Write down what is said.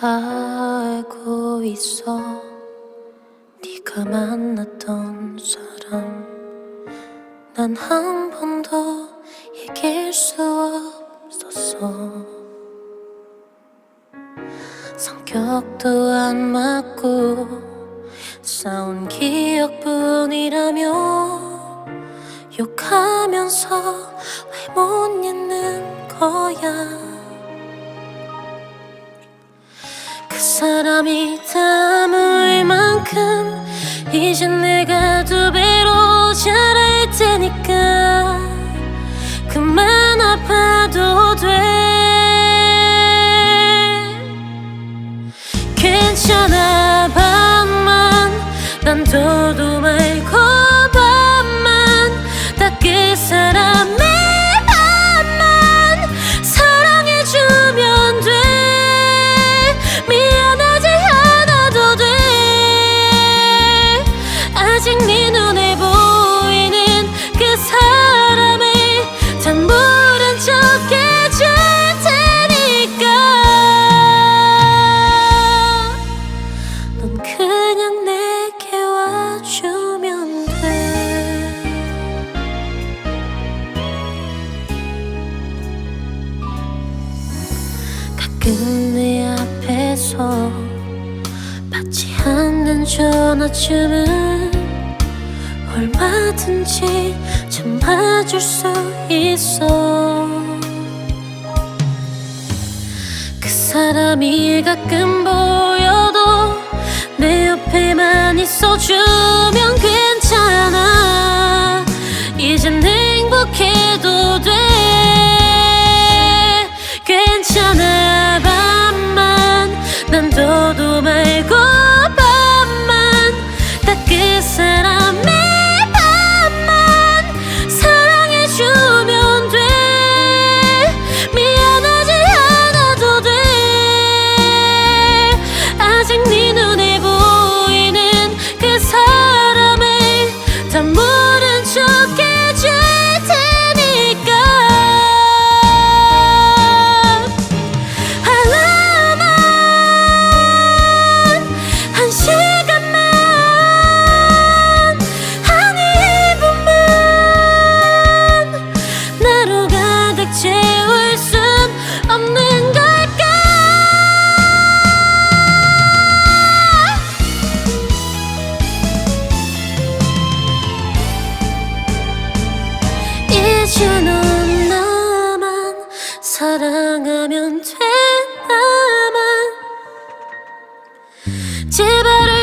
알고 있어. 네가 만났던 사람. 난 한 번도 이길 수 없었어. 성격도 안 맞고 싸운 기억뿐이라며 욕하면서 왜 못 잊는 거야 사람이 닮을 만큼 이젠 내가 두 배로 잘할 테니까 내 앞에서 받지 않는 전화쯤은 얼마든지 참아줄 수 있어. 그 사람이 가끔 보여도 내 옆에만 있어주 이제 넌 나만 사랑하면 돼 나만. 제발